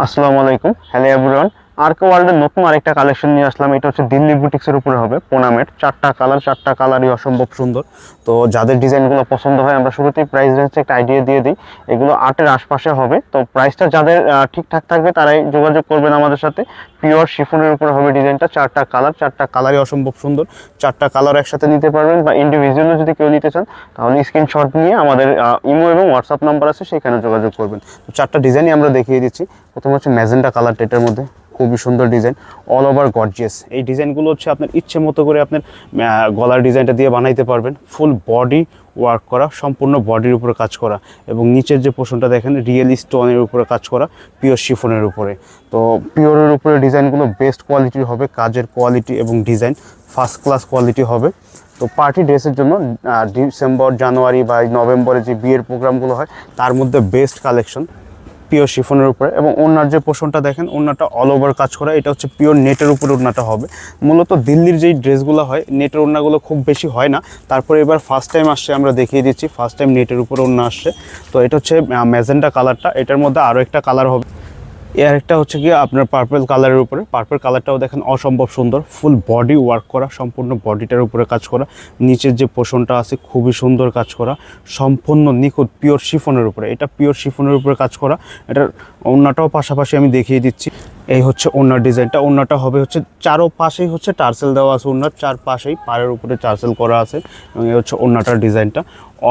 আসসালামু আলাইকুম। Hello everyone আর কে ওয়ার্ল্ডের নতুন আরেকটা কালেকশন নিয়ে আসলাম। এটা হচ্ছে দিল্লি বুটিক্সের উপরে হবে পোনামের চারটা কালার চারটা কালারই অসম্ভব সুন্দর। তো যাদের ডিজাইনগুলো পছন্দ হয়, আমরা শুরুতেই প্রাইস রেঞ্জে একটা আইডিয়া দিয়ে দিই। এগুলো আটের আশপাশে হবে। তো প্রাইসটা যাদের ঠিকঠাক থাকবে, তারাই যোগাযোগ করবেন আমাদের সাথে। পিওর শিফনের উপরে হবে ডিজাইনটা। চারটা কালার চারটা কালারই অসম্ভব সুন্দর। চারটা কালার একসাথে নিতে পারবেন বা ইন্ডিভিজুয়ালও যদি কেউ নিতে চান, তাহলে স্ক্রিনশট নিয়ে আমাদের ইমো এবং হোয়াটসঅ্যাপ নাম্বার আছে, সেখানে যোগাযোগ করবেন। তো চারটা ডিজাইনই আমরা দেখিয়ে দিচ্ছি। প্রথম হচ্ছে ম্যাজেন্টা কালারটা এটার মধ্যে। খুবই সুন্দর ডিজাইন অল ওভার গর্জিয়াস এই ডিজাইনগুলো হচ্ছে আপনার ইচ্ছে মতো করে আপনার গলার ডিজাইনটা দিয়ে বানাইতে পারবেন। ফুল বডি ওয়ার্ক করা, সম্পূর্ণ বডির উপরে কাজ করা এবং নিচের যে পোষণটা দেখেন রিয়েল স্টোনের উপরে কাজ করা পিওর শিফনের উপরে। তো পিওরের উপরে ডিজাইনগুলো বেস্ট কোয়ালিটির হবে, কাজের কোয়ালিটি এবং ডিজাইন ফার্স্ট ক্লাস কোয়ালিটি হবে। তো পার্টি ড্রেসের জন্য ডিসেম্বর জানুয়ারি বা নভেম্বরে যে বিয়ের প্রোগ্রামগুলো হয়, তার মধ্যে বেস্ট কালেকশন পিওর শিফনের উপরে এবং ওনার যে পোষণটা দেখেন ওনাটা অল ওভার কাজ করা, এটা হচ্ছে পিওর নেটের উপরে ওনাটা হবে। মূলত দিল্লির যেই ড্রেসগুলো হয় নেটের ওনাগুলো খুব বেশি হয় না। তারপরে এবার ফার্স্ট টাইম আসছে, আমরা দেখিয়ে দিচ্ছি ফার্স্ট টাইম নেটের উপরে ওনা আসছে। তো এটা হচ্ছে ম্যাজেন্টা কালারটা এটার মধ্যে আরও একটা কালার হবে। এর একটা হচ্ছে গিয়ে আপনার পার্পল কালারের উপরে। পার্পল কালারটাও দেখেন অসম্ভব সুন্দর। ফুল বডি ওয়ার্ক করা, সম্পূর্ণ বডিটার উপরে কাজ করা। নিচের যে পোষণটা আছে, খুবই সুন্দর কাজ করা। সম্পূর্ণ নিখুঁত পিওর শিফনের উপরে। এটা পিওর শিফনের উপরে কাজ করা। এটার অন্যটাও পাশাপাশি আমি দেখিয়ে দিচ্ছি। এই হচ্ছে ওনার ডিজাইনটা। ওনাটা হবে হচ্ছে চারো পাশেই হচ্ছে টার্সেল দেওয়া আছে ওনার চার পাশেই পাড়ের উপরে টার্সেল করা আছে। এবং এই হচ্ছে ওনাটার ডিজাইনটা।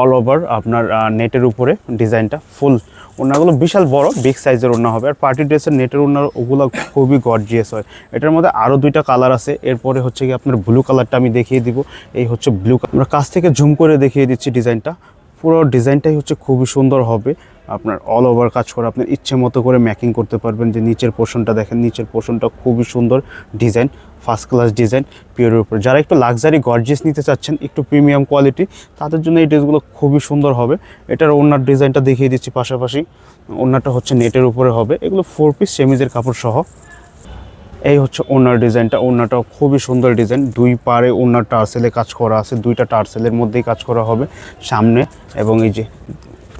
অল ওভার আপনার নেটের উপরে ডিজাইনটা। ফুল ওনাগুলো বিশাল বড় বিগ সাইজের ওনা হবে। আর পার্টি ড্রেসের নেটের ওনার ওগুলো খুবই গর্জিয়াস হয়। এটার মধ্যে আরও দুইটা কালার আছে। এরপরে হচ্ছে কি আপনার ব্লু কালারটা আমি দেখিয়ে দিব। এই হচ্ছে ব্লু আমরা কাছ থেকে জুম করে দেখিয়ে দিচ্ছি ডিজাইনটা পুরো ডিজাইনটাই হচ্ছে খুবই সুন্দর হবে। আপনার অল ওভার কাজ করে আপনার ইচ্ছে মতো করে ম্যাকিং করতে পারবেন যে নিচের পোর্শনটা দেখেন, নিচের পোর্শনটা খুবই সুন্দর ডিজাইন ফার্স্ট ক্লাস ডিজাইন পিওরের উপর। যারা একটু লাক্সারি গর্জিয়াস নিতে চাচ্ছেন, একটু প্রিমিয়াম কোয়ালিটি তাদের জন্য এই ড্রেসগুলো খুবই সুন্দর হবে। এটার ওনার ডিজাইনটা দেখিয়ে দিচ্ছি পাশাপাশি। ওনারটা হচ্ছে নেটের উপরে হবে। এগুলো ফোর পিস সেমিজের কাপড় সহ। এই হচ্ছে ওনার ডিজাইনটা ওনাটাও খুবই সুন্দর ডিজাইন দুই পারে ওনার টার্সেলে কাজ করা আছে, দুইটা টার্সেলের মধ্যেই কাজ করা হবে। সামনে এবং এই যে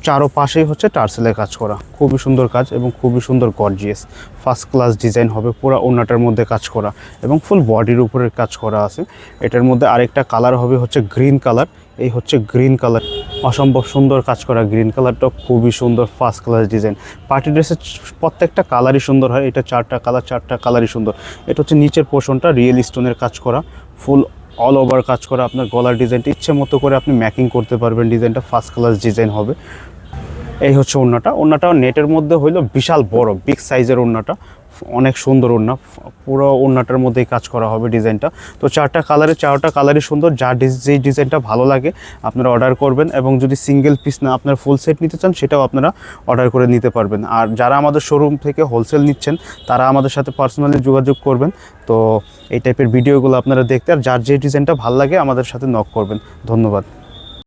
চারো পাশেই হচ্ছে টার্সেলের কাজ করা। খুবই সুন্দর কাজ এবং খুবই সুন্দর গর্জিয়াস ফার্স্ট ক্লাস ডিজাইন হবে, পুরো ওনাটার মধ্যে কাজ করা এবং ফুল বডির উপরের কাজ করা আছে। এটার মধ্যে আরেকটা কালার হবে হচ্ছে গ্রিন কালার এই হচ্ছে গ্রিন কালার অসম্ভব সুন্দর কাজ করা গ্রিন কালারটা খুবই সুন্দর ফার্স্ট ক্লাস ডিজাইন পার্টি ড্রেসের প্রত্যেকটা কালারই সুন্দর হয়, এটা চারটা কালার চারটা কালারই সুন্দর। এটা হচ্ছে নিচের পোর্শনটা রিয়েল স্টোনের কাজ করা। ফুল অল ওভার কাজ করে, আপনার গলার ডিজাইনটা ইচ্ছে মতো করে আপনি ম্যাকিং করতে পারবেন ডিজাইনটা ফার্স্ট ক্লাস ডিজাইন হবে। এই হচ্ছে ওড়নাটা। ওড়নাটা নেটের মধ্যে হইল বিশাল বড় বিগ সাইজের ওড়নাটা। অনেক সুন্দর ওড়না। পুরো ওড়নাটার মধ্যেই কাজ করা হবে ডিজাইনটা। তো চারটা কালারে, চারটা কালারই সুন্দর, যা যেই ডিজাইনটা ভালো লাগে আপনারা অর্ডার করবেন এবং যদি সিঙ্গেল পিস না আপনার ফুল সেট নিতে চান, সেটাও আপনারা অর্ডার করে নিতে পারবেন। আর যারা আমাদের শোরুম থেকে হোলসেল নিচ্ছেন, তারা আমাদের সাথে পার্সোনালি যোগাযোগ করবেন। তো এই টাইপের ভিডিওগুলো আপনারা দেখতে, আর যার যে ডিজাইনটা ভালো লাগে, আমাদের সাথে নক করবেন। ধন্যবাদ।